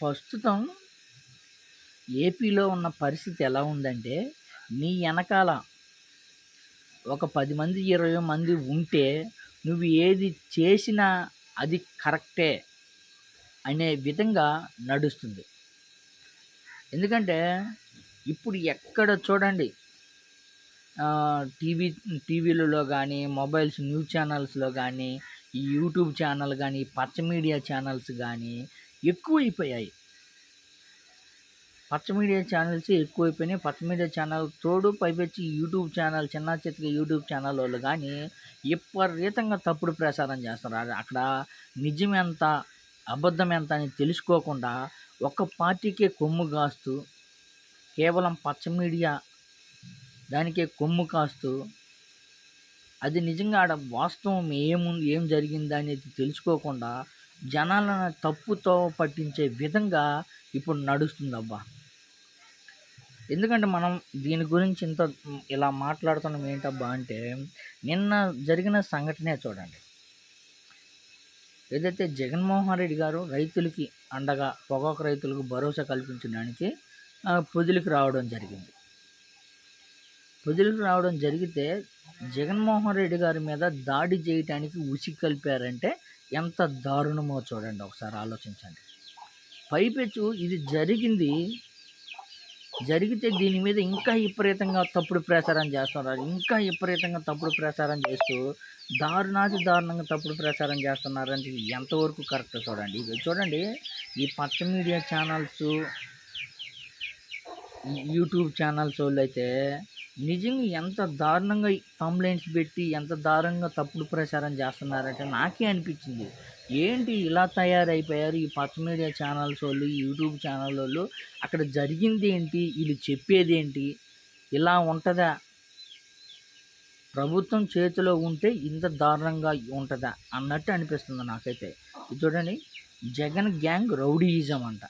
ప్రస్తుతం ఏపీలో ఉన్న పరిస్థితి ఎలా ఉందంటే నీ వెనకాల ఒక పది మంది ఇరవై మంది ఉంటే నువ్వు ఏది చేసినా అది కరెక్టే అనే విధంగా నడుస్తుంది. ఎందుకంటే ఇప్పుడు ఎక్కడ చూడండి టీవీ టీవీలలో కానీ మొబైల్స్ న్యూస్ ఛానల్స్లో కానీ ఈ యూట్యూబ్ ఛానల్ కానీ పచ్చ మీడియా ఛానల్స్ కానీ ఎక్కువైపోయాయి. పచ్చ మీడియా ఛానల్స్ ఎక్కువైపోయినాయి. పచ్చ మీడియా ఛానల్ తోడు పైపెచ్చి యూట్యూబ్ ఛానల్ చిన్న చితక యూట్యూబ్ ఛానల్ వాళ్ళు కానీ విపరీతంగా తప్పుడు ప్రసారం చేస్తున్నారు. అక్కడ నిజం ఎంత అబద్ధం ఎంత అని తెలుసుకోకుండా ఒక పార్టీకే కొమ్ము కాస్తూ కేవలం పచ్చ మీడియా దానికే కొమ్ము కాస్తూ అది నిజంగా ఆడ వాస్తవం ఏము ఏం జరిగింది అనేది తెలుసుకోకుండా జనాలను తప్పుతో పట్టించే విధంగా ఇప్పుడు నడుస్తుందబ్బా. ఎందుకంటే మనం దీని గురించి ఇంత ఇలా మాట్లాడుతున్నాం ఏంటబ్బా అంటే నిన్న జరిగిన సంఘటనే చూడండి. ఏదైతే జగన్మోహన్ రెడ్డి గారు రైతులకి అండగా పొగాకు రైతులకు భరోసా కల్పించడానికి పొదులకు రావడం జరిగింది. పొదులకు రావడం జరిగితే జగన్మోహన్ రెడ్డి గారి మీద దాడి చేయటానికి ఉసి కలిపారంటే ఎంత దారుణమో చూడండి ఒకసారి ఆలోచించండి. పైపెచ్చు ఇది జరిగింది. జరిగితే దీని మీద ఇంకా విపరీతంగా తప్పుడు ప్రచారం చేస్తున్నారు. ఇంకా విపరీతంగా తప్పుడు ప్రచారం చేస్తూ దారుణాది దారుణంగా తప్పుడు ప్రచారం చేస్తున్నారంటే ఎంతవరకు కరెక్ట్ చూడండి. ఇది చూడండి ఈ పచ్చ మీడియా ఛానల్స్ యూట్యూబ్ ఛానల్స్ వాళ్ళు అయితే నిజంగా ఎంత దారుణంగా కంప్లైంట్స్ పెట్టి ఎంత దారుణంగా తప్పుడు ప్రచారం చేస్తున్నారంటే నాకే అనిపించింది. ఏంటి ఇలా తయారైపోయారు ఈ పచ్చ మీడియా ఛానల్స్ వాళ్ళు యూట్యూబ్ ఛానల్ వాళ్ళు? అక్కడ జరిగింది ఏంటి? వీళ్ళు చెప్పేది ఏంటి? ఇలా ఉంటుందా? ప్రభుత్వం చేతిలో ఉంటే ఇంత దారుణంగా ఉంటుందా? అన్నట్టు అనిపిస్తుంది నాకైతే. ఇది చూడండి జగన్ గ్యాంగ్ రౌడీయిజం అంట.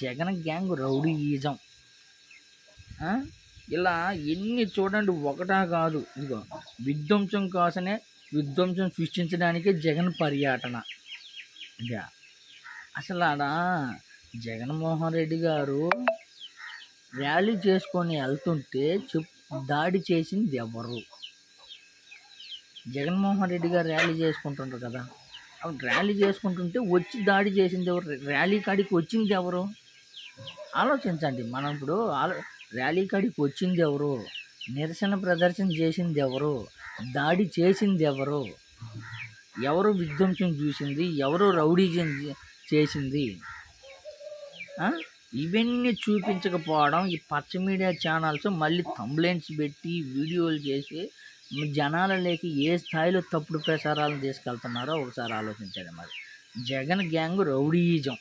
Jagan gang rowdyism. ఇలా ఎన్ని చూడండి ఒకటా కాదు. ఇదిగో విధ్వంసం కోసమే విధ్వంసం సృష్టించడానికే జగన్ పర్యటన. ఇక అసలు ఆడ జగన్మోహన్ రెడ్డి గారు ర్యాలీ చేసుకొని వెళ్తుంటే చెప్ దాడి చేసింది ఎవరు? జగన్మోహన్ రెడ్డి గారు ర్యాలీ చేసుకుంటుంటారు కదా. ర్యాలీ చేసుకుంటుంటే వచ్చి దాడి చేసింది ఎవరు? ర్యాలీ కాడికి వచ్చింది ఎవరు? ఆలోచించండి. మనం ఇప్పుడు ఆలో ర్యాలీ కాడికి వచ్చింది ఎవరు నిరసన ప్రదర్శన చేసింది ఎవరు దాడి చేసింది ఎవరు ఎవరు విధ్వంసం చూసింది? ఎవరు రౌడీజం చేసింది? ఇవన్నీ చూపించకపోవడం ఈ పచ్చ మీడియా ఛానల్స్ మళ్ళీ కంప్లైంట్స్ పెట్టి వీడియోలు చేసి జనాల లేక ఏ స్థాయిలో తప్పుడు ప్రచారాలను తీసుకెళ్తున్నారో ఒకసారి ఆలోచించండి మరి. Jagan gang rowdyism.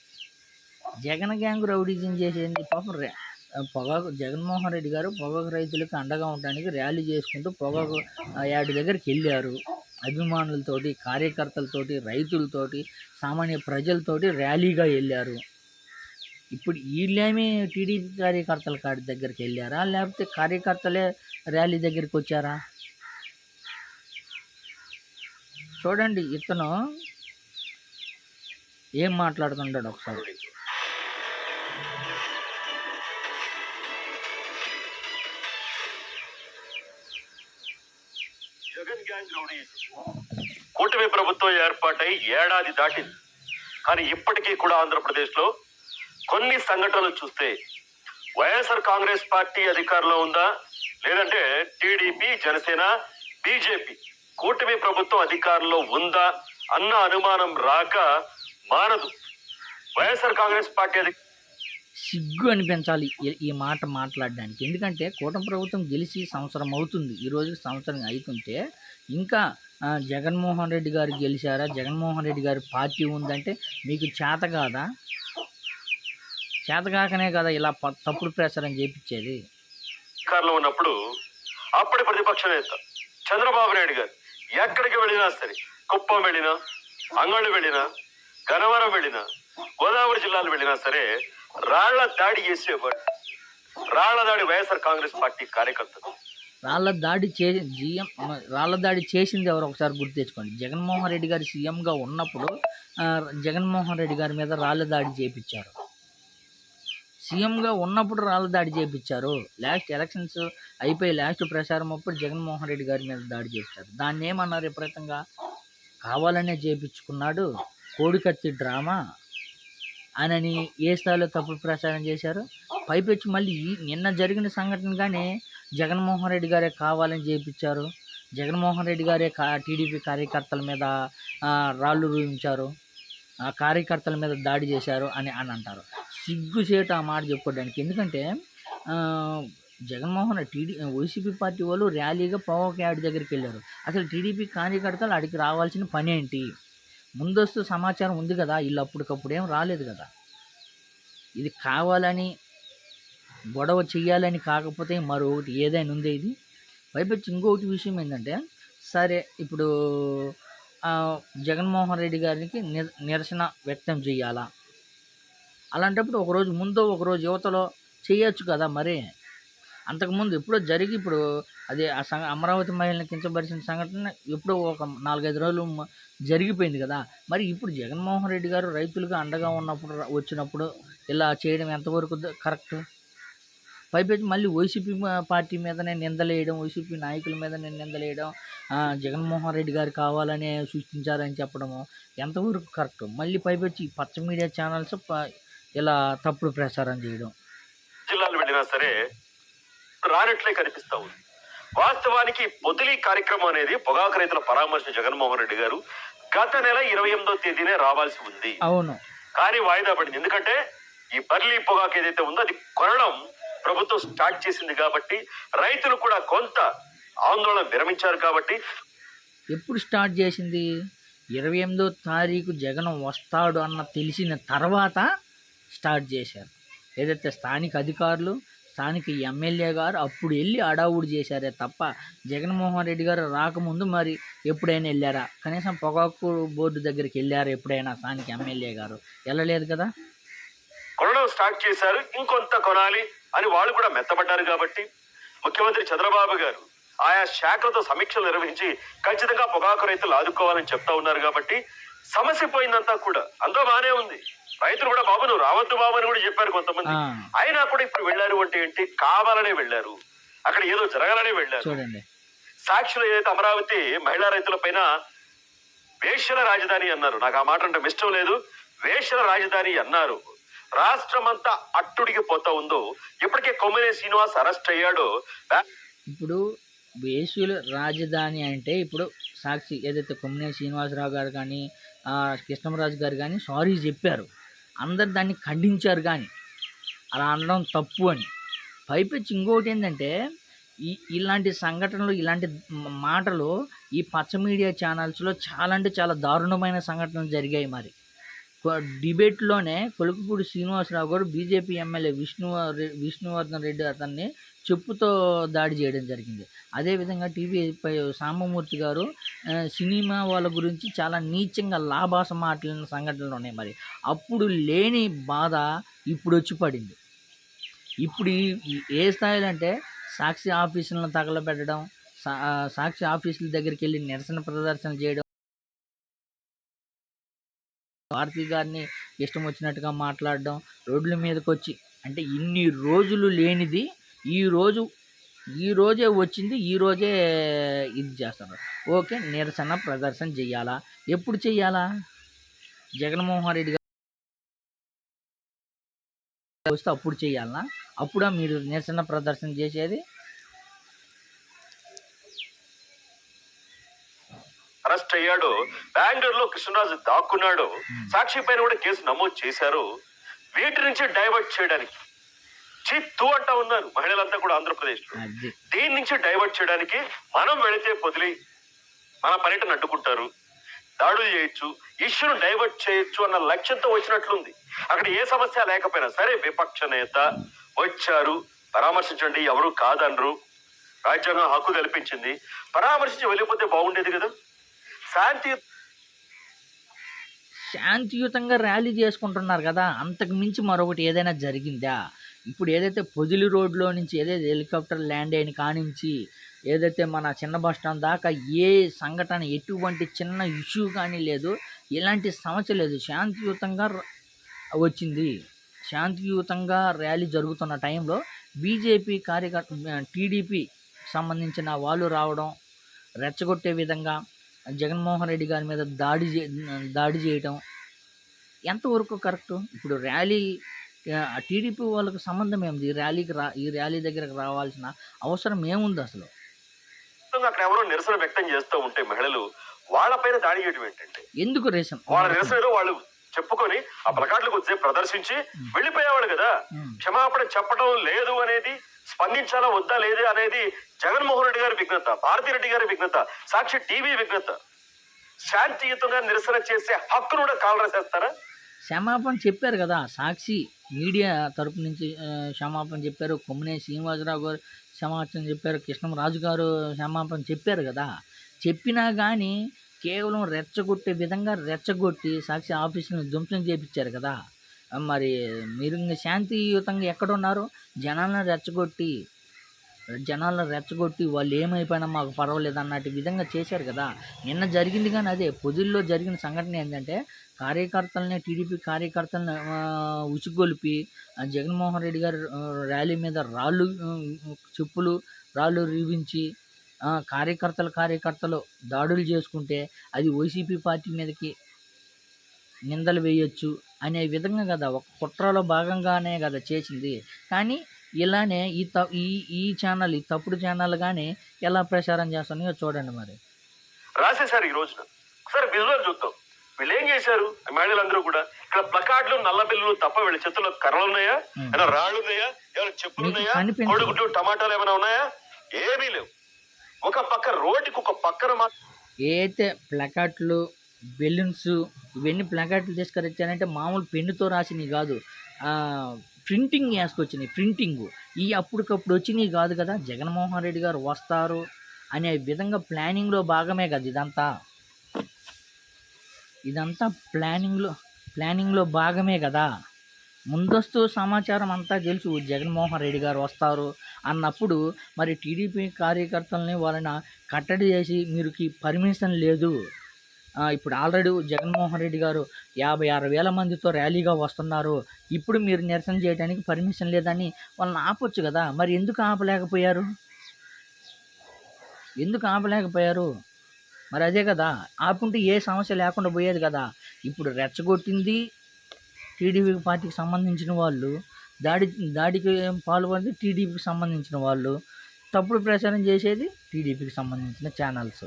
Jagan gang rowdyism చేసేది పాపం రే- పొగాకు జగన్మోహన్ రెడ్డి గారు పొగాకు రైతులకు అండగా ఉండడానికి ర్యాలీ చేసుకుంటూ పొగాకు యాడి దగ్గరికి వెళ్ళారు. అభిమానులతోటి కార్యకర్తలతోటి రైతులతోటి సామాన్య ప్రజలతోటి ర్యాలీగా వెళ్ళారు. ఇప్పుడు వీళ్ళేమి టీడీపీ కార్యకర్తల కాడి దగ్గరికి వెళ్ళారా? లేకపోతే కార్యకర్తలే ర్యాలీ దగ్గరికి వచ్చారా? చూడండి ఇతను ఏం మాట్లాడుతుంటాడు ఒకసారి. ఏర్పాటై ఏడాది దాటింది. కానీ ఇప్పటికీ కూడా ఆంధ్రప్రదేశ్లో కొన్ని సంఘటనలు చూస్తే వైఎస్ఆర్ కాంగ్రెస్ పార్టీ అధికారంలో ఉందా? లేదంటే టీడీపీ జనసేన బీజేపీ కూటమి ప్రభుత్వం అధికారంలో ఉందా అన్న అనుమానం రాక మారదు. వైఎస్ఆర్ కాంగ్రెస్ పార్టీ అధి సిగ్గు అనిపించాలి ఈ- ఈ మాట మాట్లాడడానికి. ఎందుకంటే కూటమి ప్రభుత్వం గెలిచి సంవత్సరం అవుతుంది. ఈరోజు సంవత్సరం అవుతుంటే ఇంకా జగన్మోహన్ రెడ్డి గారు గెలిచారా? జగన్మోహన్ రెడ్డి గారి పార్టీ ఉందంటే మీకు చేత కాదా? చేత కాకనే కదా ఇలా ప- తప్పుడు ప్రచారం చేపించేది. అధికారంలో ఉన్నప్పుడు అప్పటి ప్రతిపక్ష నేత చంద్రబాబు నాయుడు గారు ఎక్కడికి వెళ్ళినా సరే కుప్పం వెళ్ళినా అంగళ్ళు వెళ్ళినా గనవరం వెళ్ళినా గోదావరి జిల్లాలు వెళ్ళినా సరే రాళ్ళ దాడి చేసేవాడు. రాళ్ళ దాడి వైఎస్ఆర్ కాంగ్రెస్ పార్టీ కార్యకర్తలు. రాళ్ళ దాడి చే జీఎం రాళ్ళ దాడి చేసింది ఎవరు? ఒకసారి గుర్తు తెచ్చుకోండి. జగన్మోహన్ రెడ్డి గారు సీఎంగా ఉన్నప్పుడు జగన్మోహన్ రెడ్డి గారి మీద రాళ్ళ దాడి చేపించారు. సీఎంగా ఉన్నప్పుడు రాళ్ళ దాడి చేపించారు. లాస్ట్ ఎలక్షన్స్ అయిపోయి లాస్ట్ ప్రచారం అప్పుడు జగన్మోహన్ రెడ్డి గారి మీద దాడి చేపించారు. దాన్ని ఏమన్నారు విపరీతంగా? కావాలనే చేపించుకున్నాడు. కోడికత్తి డ్రామా అనని ఏ స్థాయిలో తప్పుడు ప్రచారం చేశారు? పైపెచ్చి మళ్ళీ నిన్న జరిగిన సంఘటనగానే జగన్మోహన్ రెడ్డి గారే కావాలని చేయించారు జగన్మోహన్ రెడ్డి గారే కా టీడీపీ కార్యకర్తల మీద రాళ్ళు రూపించారు ఆ కార్యకర్తల మీద దాడి చేశారు అని అని అంటారు. సిగ్గుచేట ఆ మాట చెప్పుకోవడానికి. ఎందుకంటే జగన్మోహన్ టీడీ వైసీపీ పార్టీ వాళ్ళు ర్యాలీగా పవన్ యాడ్ దగ్గరికి వెళ్ళారు. అసలు టీడీపీ కార్యకర్తలు అడిగి రావాల్సిన పని ఏంటి? ముందస్తు సమాచారం ఉంది కదా వీళ్ళు అప్పటికప్పుడు ఏం రాలేదు కదా. ఇది కావాలని గొడవ చెయ్యాలని కాకపోతే మరొకటి ఏదైనా ఉంది ఇది. పైపెచ్చి ఇంకొకటి విషయం ఏంటంటే సరే ఇప్పుడు జగన్మోహన్ రెడ్డి గారికి నిరసన వ్యక్తం చేయాలా అలాంటప్పుడు ఒకరోజు ముందు ఒకరోజు యువతలో చేయొచ్చు కదా మరి. అంతకుముందు ఎప్పుడో జరిగి ఇప్పుడు అదే ఆ సంఘ అమరావతి మహిళను కించపరిచిన సంఘటన ఎప్పుడో ఒక నాలుగైదు రోజులు జరిగిపోయింది కదా. మరి ఇప్పుడు జగన్మోహన్ రెడ్డి గారు రైతులుగా అండగా ఉన్నప్పుడు వచ్చినప్పుడు ఇలా చేయడం ఎంతవరకు కరెక్ట్? పైపెచ్చి మళ్ళీ వైసీపీ పార్టీ మీదనే నిందలేయడం వైసీపీ నాయకుల మీదనే నిందలేయడం జగన్మోహన్ రెడ్డి గారు కావాలనే సృష్టించారని చెప్పడము ఎంతవరకు కరెక్ట్? మళ్ళీ పైపెచ్చి పచ్చ మీడియా ఛానల్స్ ఇలా తప్పుడు ప్రచారం చేయడం. జిల్లాలు వెళ్ళినా సరే రానట్లే కనిపిస్తా ఉంది. వాస్తవానికి పొదిలి కార్యక్రమం అనేది పొగాకు రైతుల పరామర్శ జగన్మోహన్ రెడ్డి గారు గత నెల ఇరవై ఎనిమిదో తేదీనే రావాల్సి ఉంది. అవును. కానీ వాయిదా పడింది. ఎందుకంటే ఈ బర్లీ పొగాకు ఏదైతే ఉందో అది కొనడం ప్రభుత్వం స్టార్ట్ చేసింది కాబట్టి రైతులు కూడా కొంత ఆందోళన విరమించారు కాబట్టి ఎప్పుడు స్టార్ట్ చేసింది? ఇరవై ఎనిమిదో తారీఖు జగన్ వస్తాడు అన్న తెలిసిన తర్వాత స్టార్ట్ చేశారు. ఏదైతే స్థానిక అధికారులు స్థానిక ఎమ్మెల్యే గారు అప్పుడు వెళ్ళి అడావుడి చేశారే తప్ప జగన్మోహన్ రెడ్డి గారు రాకముందు మరి ఎప్పుడైనా వెళ్ళారా? కనీసం పొగాకు బోర్డు దగ్గరికి వెళ్ళారా ఎప్పుడైనా స్థానిక ఎమ్మెల్యే గారు? వెళ్ళలేదు కదా? కొనడం స్టార్ట్ చేశారు. ఇంకొంత కొనాలి. అని వాళ్ళు కూడా మెత్తబడ్డారు కాబట్టి ముఖ్యమంత్రి చంద్రబాబు గారు ఆయా శాఖలతో సమీక్షలు నిర్వహించి ఖచ్చితంగా పొగాకు రైతులు ఆదుకోవాలని చెప్తా ఉన్నారు కాబట్టి సమస్య పోయిందంతా కూడా అందులో బానే ఉంది. రైతులు కూడా బాబు నువ్వు రావద్దు బాబు అని కూడా చెప్పారు కొంతమంది. అయినా కూడా ఇప్పుడు వెళ్ళారు అంటే ఏంటి? కావాలనే వెళ్ళారు. అక్కడ ఏదో జరగాలనే వెళ్ళారు. సాక్షులు ఏదైతే అమరావతి మహిళా రైతుల పైన వేశ్యల రాజధాని అన్నారు. నాకు ఆ మాట అంటే ఇష్టం లేదు. వేశ్యల రాజధాని అన్నారు. రాష్ట్రం అంతా అట్టుడికి పోతా ఉందో ఇప్పటికే కొమ్మినే శ్రీనివాస్ అరెస్ట్ అయ్యాడు. ఇప్పుడు వేసుల రాజధాని అంటే ఇప్పుడు సాక్షి ఏదైతే కొమ్మినే శ్రీనివాసరావు గారు కానీ కృష్ణరాజు కృష్ణమరాజు గారు కానీ సారీ చెప్పారు. అందరు దాన్ని ఖండించారు కానీ అలా అనడం తప్పు అని. పైపెచ్చి ఇంకోటి ఏంటంటే ఈ ఇలాంటి సంఘటనలు ఇలాంటి మాటలు ఈ పచ్చ మీడియా ఛానల్స్లో చాలా అంటే చాలా దారుణమైన సంఘటనలు జరిగాయి మరి. డిబేట్లోనే కొలుకుపూడి శ్రీనివాసరావు గారు బీజేపీ ఎమ్మెల్యే విష్ణు విష్ణువర్ధన్ రెడ్డి అతన్ని చెప్పుతో దాడి చేయడం జరిగింది. అదేవిధంగా టీవీ పై సాంబమూర్తి గారు సినిమా వాళ్ళ గురించి చాలా నీచంగా లాభాస మాట్లాడిన సంఘటనలు ఉన్నాయి మరి. అప్పుడు లేని బాధ ఇప్పుడు వచ్చి పడింది. ఇప్పుడు ఏ స్థాయిలో అంటే సాక్షి ఆఫీసులను తగలబెట్టడం సాక్షి ఆఫీసుల దగ్గరికి వెళ్ళి నిరసన ప్రదర్శన చేయడం భారతి గారిని ఇష్టం వచ్చినట్టుగా మాట్లాడడం రోడ్ల మీదకి వచ్చి అంటే ఇన్ని రోజులు లేనిది ఈరోజు ఈ రోజే వచ్చింది ఈ రోజే ఇది చేస్తారు ఓకే నిరసన ప్రదర్శన చెయ్యాలా ఎప్పుడు చెయ్యాలా జగన్మోహన్ రెడ్డి గారు వస్తే అప్పుడు చేయాలా? అప్పుడా మీరు నిరసన ప్రదర్శన చేసేది? అరెస్ట్ అయ్యాడో. బెంగళూరులో కృష్ణరాజు దాక్కున్నాడో. సాక్షి పైన కూడా కేసు నమోదు చేశారు. వీటి నుంచి డైవర్ట్ చేయడానికి చిత్తు అంటా ఉన్నారు మహిళలంతా కూడా ఆంధ్రప్రదేశ్లో దీని నుంచి డైవర్ట్ చేయడానికి మనం వెళితే పొదిలి మన పర్యటన అడ్డుకుంటారు. దాడులు చేయొచ్చు ఇష్యూను డైవర్ట్ చేయొచ్చు అన్న లక్ష్యంతో వచ్చినట్లుంది. అక్కడ ఏ సమస్య లేకపోయినా సరే విపక్ష నేత వచ్చారు. పరామర్శించండి ఎవరు కాదనరు. రాజ్యాంగం హక్కు కల్పించింది. పరామర్శించి వెళ్ళిపోతే బాగుండేది కదా. శాంతి శాంతియుతంగా ర్యాలీ చేసుకుంటున్నారు కదా అంతకు మించి మరొకటి ఏదైనా జరిగిందా? ఇప్పుడు ఏదైతే పొదిలి రోడ్లో నుంచి ఏదైతే హెలికాప్టర్ ల్యాండ్ అయిన కానించి ఏదైతే మన చిన్న బస్ స్టాండ్ దాకా ఏ సంఘటన ఎటువంటి చిన్న ఇష్యూ కానీ లేదు ఎలాంటి సమస్య లేదు. శాంతియుతంగా వచ్చింది. శాంతియుతంగా ర్యాలీ జరుగుతున్న టైంలో బీజేపీ కార్యకర్త టీడీపీ సంబంధించిన వాళ్ళు రావడం రెచ్చగొట్టే విధంగా జగన్మోహన్ రెడ్డి గారి మీద దాడి దాడి చేయటం ఎంతవరకు కరెక్ట్? ఇప్పుడు ర్యాలీ టీడీపీ వాళ్ళకి సంబంధం ఏముంది? ఈ ర్యాలీకి రా ఈ ర్యాలీ దగ్గరకు రావాల్సిన అవసరం ఏముంది అసలు? అక్కడ ఎవరో నిరసన వ్యక్తం చేస్తూ ఉంటే మహిళలు వాళ్ళపైన దాడి చేయడం ఏంటంటే ఎందుకు రేషన్? వాళ్ళ నిరసన వాళ్ళు చెప్పుకొని ఆ ప్లకార్డులకు వచ్చి ప్రదర్శించి వెళ్ళిపోయేవాళ్ళు కదా. క్షమాపణ చెప్పడం లేదు అనేది స్పందించాలా వద్దా లేదు అనేది జగన్మోహన్ రెడ్డి గారి విఘ్నత భారతిరెడ్డి గారి విఘ్నత సాక్షి టీవీ విఘ్నత శాంతియుతంగా నిరసన చేసే హక్కును కూడా కాలరాసేస్తారా క్షమాపణ చెప్పారు కదా సాక్షి మీడియా తరపు నుంచి క్షమాపణ చెప్పారు కొమ్మనే శ్రీనివాసరావు గారు క్షమాపణ చెప్పారు కృష్ణరాజు గారు క్షమాపణ చెప్పారు కదా. చెప్పినా కానీ కేవలం రెచ్చగొట్టే విధంగా రెచ్చగొట్టి సాక్షి ఆఫీసులను ధ్వంసం చేపించారు కదా. మరి మీరు శాంతియుతంగా ఎక్కడున్నారు? జనాలను రెచ్చగొట్టి జనాలను రెచ్చగొట్టి వాళ్ళు ఏమైపోయినా మాకు పర్వాలేదు అన్నట్టు విధంగా చేశారు కదా. నిన్న జరిగింది కానీ అదే పొదుల్లో జరిగిన సంఘటన ఏంటంటే కార్యకర్తలని టీడీపీ కార్యకర్తలను ఉసుగొలిపి జగన్మోహన్ రెడ్డి గారు ర్యాలీ మీద రాళ్ళు చెప్పులు రాళ్ళు రీవించి కార్యకర్తలు కార్యకర్తలు దాడులు చేసుకుంటే అది వైసీపీ పార్టీ మీదకి నిందలు వేయొచ్చు. అనే విధంగా కదా ఒక కుట్రలో భాగంగానే కదా చేసింది. కానీ ఇలానే ఈ త ఈ ఈ ఛానల్ ఈ తప్పుడు ఛానల్ కానీ ఎలా ప్రచారం చేస్తున్నాయో చూడండి మరి. రాసేశారు ఈ రోజున. ఒకసారి విజువల్ చూద్దాం. వీళ్ళు ఏం చేశారు? మహిళలందరూ కూడా ఇక్కడ ప్లకార్డులు నల్ల బిల్లులు తప్ప వీళ్ళ చేతుల్లో కర్రలు ఉన్నాయా. ఏమైనా రాళ్ళు ఉన్నాయా? ఏమైనా చెప్పులు ఉన్నాయా. కొడుగుడ్లు టమాటాలు ఏమైనా ఉన్నాయా? ఏమీ లేవు. ఒక పక్క రోడ్డుకి ఒక పక్కన మాత్రం ఏదైతే ప్లకార్ట్లు బెలూన్స్ ఇవన్నీ ప్లకార్ట్లు తీసుకొచ్చారంటే మామూలు పెన్నుతో రాసినవి కాదు. ప్రింటింగ్ వేసుకొచ్చినాయి ప్రింటింగ్. ఈ అప్పటికప్పుడు వచ్చినవి కాదు కదా జగన్మోహన్ రెడ్డి గారు వస్తారు అనే విధంగా ప్లానింగ్లో భాగమే కదా ఇదంతా. ఇదంతా ప్లానింగ్లో ప్లానింగ్లో భాగమే కదా. ముందస్తు సమాచారం అంతా తెలుసు జగన్మోహన్ రెడ్డి గారు వస్తారు అన్నప్పుడు మరి టీడీపీ కార్యకర్తలని వాళ్ళని కట్టడి చేసి మీరుకి పర్మిషన్ లేదు. ఇప్పుడు ఆల్రెడీ జగన్మోహన్ రెడ్డి గారు యాభై ఆరు వేల మందితో ర్యాలీగా వస్తున్నారు. ఇప్పుడు మీరు నిరసన చేయడానికి పర్మిషన్ లేదని వాళ్ళని ఆపొచ్చు కదా. మరి ఎందుకు ఆపలేకపోయారు? ఎందుకు ఆపలేకపోయారు? మరి అదే కదా ఆపుంటే ఏ సమస్య లేకుండా పోయేది కదా. ఇప్పుడు రెచ్చగొట్టింది టీడీపీ పార్టీకి సంబంధించిన వాళ్ళు దాడి దాడికి పాల్పడింది టీడీపీకి సంబంధించిన వాళ్ళు తప్పుడు ప్రచారం చేసేది టీడీపీకి సంబంధించిన ఛానల్స్.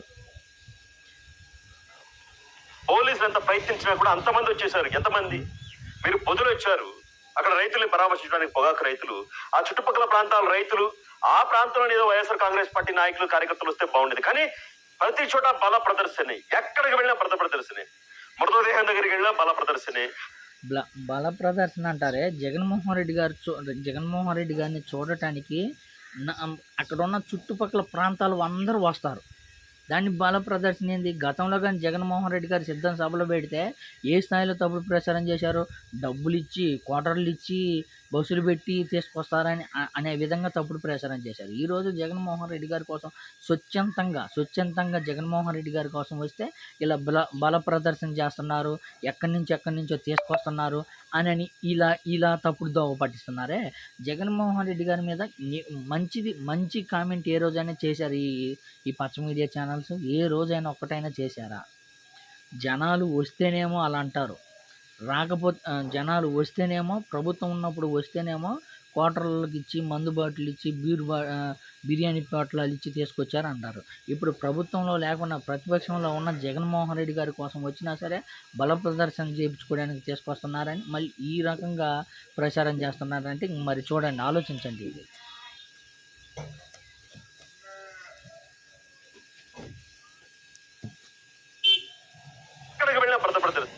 పోలీసులు ఎంత ప్రయత్నించినా కూడా అంతమంది వచ్చేసారు. ఎంతమంది? మీరు పొదులు వచ్చారు. అక్కడ రైతుల్ని పరామర్శించడానికి పొగాకు రైతులు ఆ చుట్టుపక్కల ప్రాంతాల రైతులు ఆ ప్రాంతంలో ఏదో వైఎస్ఆర్ కాంగ్రెస్ పార్టీ నాయకులు కార్యకర్తలు వస్తే బాగుండేది. కానీ ప్రతి చోట బల ప్రదర్శన. ఎక్కడికి వెళ్ళినా బల ప్రదర్శన. మృతదేహం దగ్గరికి వెళ్ళినా బల ప్రదర్శనే. బల బల ప్రదర్శన అంటారే? జగన్మోహన్ రెడ్డి గారు చూ జగన్మోహన్ రెడ్డి గారిని చూడటానికి అక్కడ ఉన్న చుట్టుపక్కల ప్రాంతాలు అందరూ వస్తారు. దాన్ని బల ప్రదర్శన ఏంది గతంలో కానీ జగన్మోహన్ రెడ్డి గారు సిద్ధం సభలో పెడితే ఏ స్థాయిలో తప్పుడు ప్రచారం చేశారు? డబ్బులు ఇచ్చి క్వార్టర్లు ఇచ్చి బస్సులు పెట్టి తీసుకొస్తారని అనే విధంగా తప్పుడు ప్రచారం చేశారు. ఈరోజు జగన్మోహన్ రెడ్డి గారి కోసం స్వచ్ఛంతంగా స్వచ్ఛంతంగా జగన్మోహన్ రెడ్డి గారి కోసం వస్తే ఇలా బల బల ప్రదర్శన చేస్తున్నారు ఎక్కడి నుంచి ఎక్కడి నుంచో తీసుకొస్తున్నారు అని ఇలా ఇలా తప్పుడు దోవ పట్టిస్తున్నారే. జగన్మోహన్ రెడ్డి గారి మీద మంచిది మంచి కామెంట్ ఏ రోజైనా చేశారు ఈ ఈ పచ్చ మీడియా ఛానల్స్? ఏ రోజైనా ఒక్కటైనా చేశారా? జనాలు వస్తేనేమో అలా అంటారు. రాకపోతే జనాలు వస్తేనేమో ప్రభుత్వం ఉన్నప్పుడు వస్తేనేమో క్వార్టర్లకు ఇచ్చి మందు బాటిల్ ఇచ్చి బీర్ బా బిర్యానీ బాటిల్ ఇచ్చి తీసుకొచ్చారు అంటారు ఇప్పుడు ప్రభుత్వంలో లేకుండా ప్రతిపక్షంలో ఉన్న జగన్మోహన్ రెడ్డి గారి కోసం వచ్చినా సరే బల ప్రదర్శన చేయించుకోవడానికి తీసుకొస్తున్నారని మళ్ళీ ఈ రకంగా ప్రచారం చేస్తున్నారంటే మరి చూడండి ఆలోచించండి ఇది ఎక్కడికి వెళ్ళినా భర్త ప్రదర్శన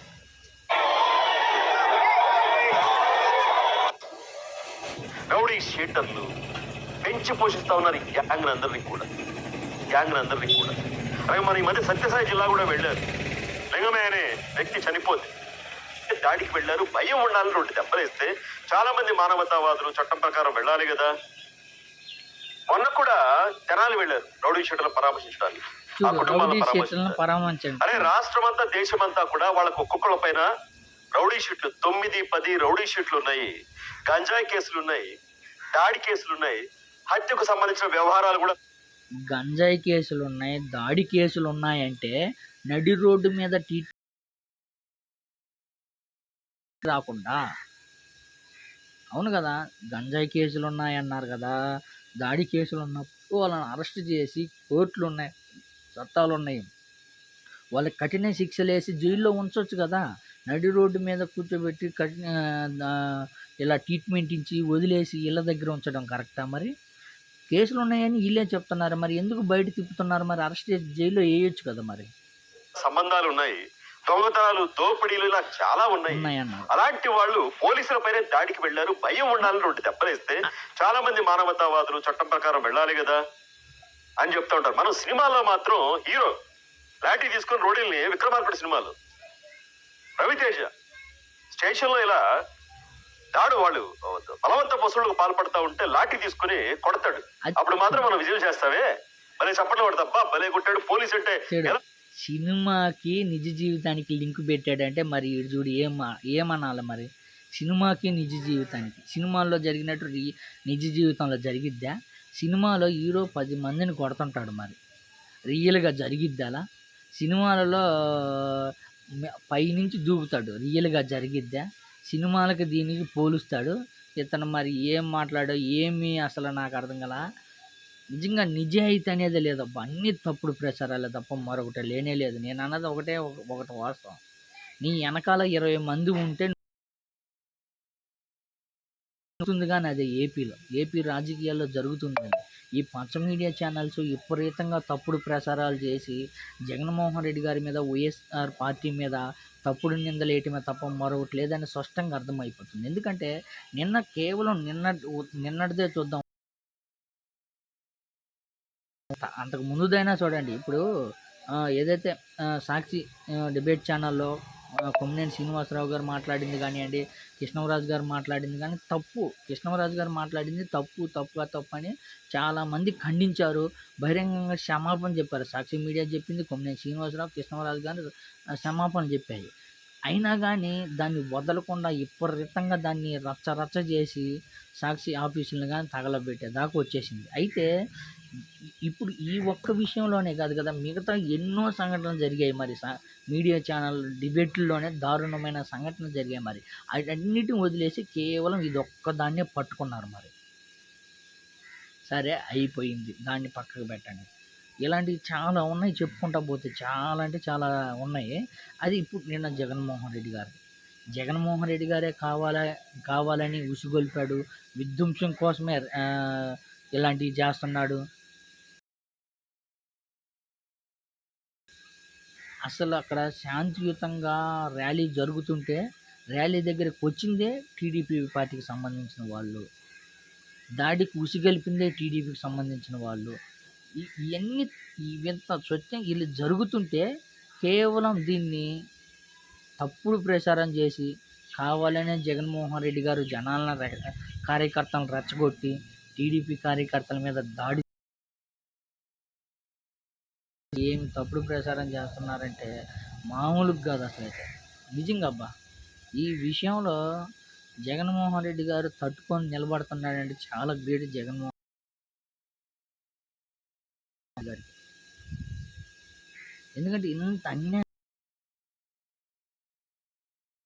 రౌడీ షీటర్లు పెంచి పోషిస్తా ఉన్నారు ఈ గ్యాంగ్ అందరినీ కూడా. గ్యాంగ్ అందరినీ కూడా. అలాగే మరి ఈ మధ్య సత్యసాయి జిల్లా కూడా వెళ్ళారు. లింగమే అనే వ్యక్తి చనిపోతే దాడికి వెళ్ళారు. భయం ఉండాలని రెండు దెబ్బలేస్తే చాలా మంది మానవతావాదులు చట్టం ప్రకారం వెళ్ళాలి కదా. మొన్న కూడా జనాలు వెళ్ళారు రౌడీ షీటర్లు పరామర్శించడానికి. ఆ కుటుంబాలను పరామర్శించారు పరామర్శించండి. అరే రాష్ట్రమంతా దేశమంతా కూడా వాళ్ళకు ఒక్కొక్కళ్ళ పైన రౌడీ షీట్లు తొమ్మిది పది రౌడీ షీట్లు ఉన్నాయి. గంజాయి కేసులు ఉన్నాయి. దాడి కేసులు ఉన్నాయి హత్యకు సంబంధించిన వ్యవహారాలు కూడా గంజాయి కేసులు ఉన్నాయి దాడి కేసులు ఉన్నాయంటే నడి రోడ్డు మీద టీ రాకుండా. అవును కదా గంజాయి కేసులు ఉన్నాయన్నారు కదా దాడి కేసులు ఉన్నప్పుడు వాళ్ళని అరెస్ట్ చేసి కోర్టులు ఉన్నాయి చట్టాలు ఉన్నాయి వాళ్ళకి కఠిన శిక్షలు వేసి జైల్లో ఉంచవచ్చు కదా నడి రోడ్డు మీద కూర్చోబెట్టి కఠిన ఇలా ట్రీట్మెంట్ ఇచ్చి వదిలేసి ఇళ్ళ దగ్గర ఉంచడం కరెక్టా మరి? కేసులు ఉన్నాయని వీళ్ళే చెప్తున్నారు మరి. ఎందుకు బయట తిప్పుతున్నారు మరి? అరెస్ట్ చేసి జైల్లో వేయొచ్చు కదా మరి? సంబంధాలు ఉన్నాయి. దొంగతనాలు దోపిడీలు ఇలా చాలా ఉన్నాయి. అలాంటి వాళ్ళు పోలీసుల పైన దాడికి వెళ్ళారు భయం ఉండాలని రెండు దెబ్బలేస్తే చాలా మంది మానవతావాదులు చట్టం ప్రకారం వెళ్ళాలి కదా అని చెప్తా ఉంటారు. మనం సినిమాలో మాత్రం హీరో లాఠీ తీసుకుని రోడ్లని విక్రమార్కుడు సినిమాలు. రవితేజ స్టేషన్లో ఇలా దాడు వాళ్ళు బలవంత పశువులకు పాల్పడతా ఉంటే లాఠీ తీసుకుని కొడతాడు. అప్పుడు మాత్రం మనం విజయం చేస్తావే భలే చప్పట్లు కొడతాబ్బా భలే కొట్టాడు. పోలీస్ అంటే సినిమాకి నిజ జీవితానికి లింక్ పెట్టాడంటే మరి చూడు ఏం ఏమనాలి మరి? సినిమాకి నిజ జీవితానికి. సినిమాల్లో జరిగినట్టు నిజ జీవితంలో జరిగిద్దా? సినిమాలో హీరో పది మందిని కొడుతుంటాడు మరి. రియల్గా జరిగిద్దా అలా? సినిమాలలో పైనుంచి దూకుతాడు. రియల్గా జరిగిద్దా? సినిమాలకు దీనికి పోలుస్తాడు. ఇతను మరి ఏం మాట్లాడో ఏమి అసలు నాకు అర్థం కల. నిజంగా నిజాయితీ అనేది లేదబ్బా అన్ని తప్పుడు ప్రచారాలే తప్ప మరొకటి లేనే లేదు. నేను అన్నది ఒకటే ఒక- ఒకటి వాస్తవం. నీ వెనకాల ఇరవై మంది ఉంటే జరుగుతుంది కానీ అదే ఏపీలో ఏపీ రాజకీయాల్లో జరుగుతుంది. ఈ పచ్చ మీడియా ఛానల్స్ విపరీతంగా తప్పుడు ప్రసారాలు చేసి జగన్మోహన్ రెడ్డి గారి మీద వైఎస్ఆర్ పార్టీ మీద తప్పుడు నిందలేయటమే తప్ప మరొకటి లేదని స్పష్టంగా అర్థమైపోతుంది. ఎందుకంటే నిన్న కేవలం నిన్న నిన్నటిదే చూద్దాం. అంతకు ముందుదైనా చూడండి. ఇప్పుడు ఏదైతే సాక్షి డిబేట్ ఛానల్లో కొమ్మినేని శ్రీనివాసరావు గారు మాట్లాడింది కానివ్వండి కృష్ణవరాజు గారు మాట్లాడింది కానీ తప్పు. కృష్ణవరాజు గారు మాట్లాడింది తప్పు తప్పుగా తప్పు అని చాలామంది ఖండించారు. బహిరంగంగా క్షమాపణ చెప్పారు. సాక్షి మీడియా చెప్పింది కొమ్మినేని శ్రీనివాసరావు కృష్ణవరాజు గారు క్షమాపణ చెప్పాయి అయినా కానీ దాన్ని వదలకుండా విపరీతంగా దాన్ని రచ్చ రచ్చ చేసి సాక్షి ఆఫీసులను కానీ తగలబెట్టేదాకా వచ్చేసింది. అయితే ఇప్పుడు ఈ ఒక్క విషయంలోనే కాదు కదా మిగతా ఎన్నో సంఘటనలు జరిగాయి మరి. సా మీడియా ఛానల్ డిబేట్లలోనే దారుణమైన సంఘటనలు జరిగాయి మరి. అన్నిటిని వదిలేసి కేవలం ఇది ఒక్కదాన్నే పట్టుకున్నారు మరి. సరే అయిపోయింది. దాన్ని పక్కకు పెట్టండి. ఇలాంటివి చాలా ఉన్నాయి చెప్పుకుంటా పోతే చాలా అంటే చాలా ఉన్నాయి. అది ఇప్పుడు నిన్న జగన్మోహన్ రెడ్డి గారు. జగన్మోహన్ రెడ్డి గారే కావాలా కావాలని ఉసిగొల్పాడు. విధ్వంసం కోసమే ఇలాంటివి చేస్తున్నాడు. అసలు అక్కడ శాంతియుతంగా ర్యాలీ జరుగుతుంటే ర్యాలీ దగ్గరికి వచ్చిందే టీడీపీ పార్టీకి సంబంధించిన వాళ్ళు. దాడికి ఉసిగలిపిందే టీడీపీకి సంబంధించిన వాళ్ళు. ఇవన్నీ ఇవంత స్వచ్ఛంగా వీళ్ళు జరుగుతుంటే కేవలం దీన్ని తప్పుడు ప్రచారం చేసి కావాలనే జగన్మోహన్ రెడ్డి గారు జనాలను రె- కార్యకర్తలను రెచ్చగొట్టి టీడీపీ కార్యకర్తల మీద దాడి ఏమి తప్పుడు ప్రచారం చేస్తున్నారంటే మామూలుగా కాదు అసలు అయితే. నిజంగా అబ్బా ఈ విషయంలో జగన్మోహన్ రెడ్డి గారు తట్టుకొని నిలబడుతున్నాడంటే చాలా గ్రేట్ జగన్మోహన్ గారికి ఎందుకంటే ఇంత అన్యాయం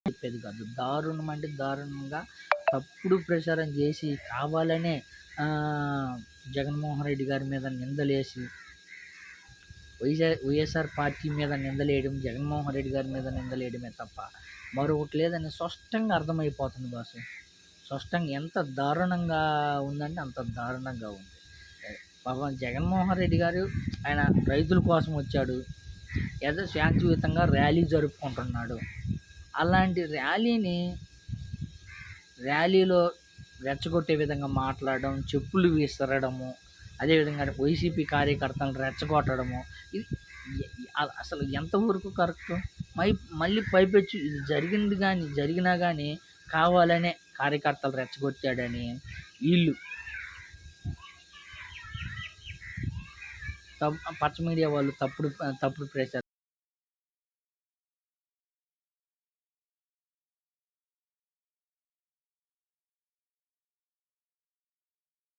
చెప్పేది కాదు. దారుణం అంటే దారుణంగా తప్పుడు ప్రచారం చేసి కావాలనే జగన్మోహన్ రెడ్డి గారి మీద నిందలేసి వైఎస్ఆర్ వైఎస్ఆర్ పార్టీ మీద నిందలేయడం జగన్మోహన్ రెడ్డి గారి మీద నిందలేయడమే తప్ప మరొకటి లేదని స్పష్టంగా అర్థమైపోతుంది బాసు. స్పష్టంగా ఎంత దారుణంగా ఉందంటే అంత దారుణంగా ఉంది. పాపం జగన్మోహన్ రెడ్డి గారు ఆయన రైతుల కోసం వచ్చాడు. ఏదో శాంతియుతంగా ర్యాలీ జరుపుకుంటున్నాడు. అలాంటి ర్యాలీని ర్యాలీలో రెచ్చగొట్టే విధంగా మాట్లాడడం చెప్పులు విసరడము అదేవిధంగా వైసీపీ కార్యకర్తలను రెచ్చగొట్టడము ఇది అసలు ఎంతవరకు కరెక్ట్? మై మళ్ళీ పైపెచ్చు ఇది జరిగింది కానీ జరిగినా కానీ కావాలనే కార్యకర్తలు రెచ్చగొట్టాడని వీళ్ళు పచ్చ మీడియా వాళ్ళు తప్పుడు తప్పుడు ప్రచారం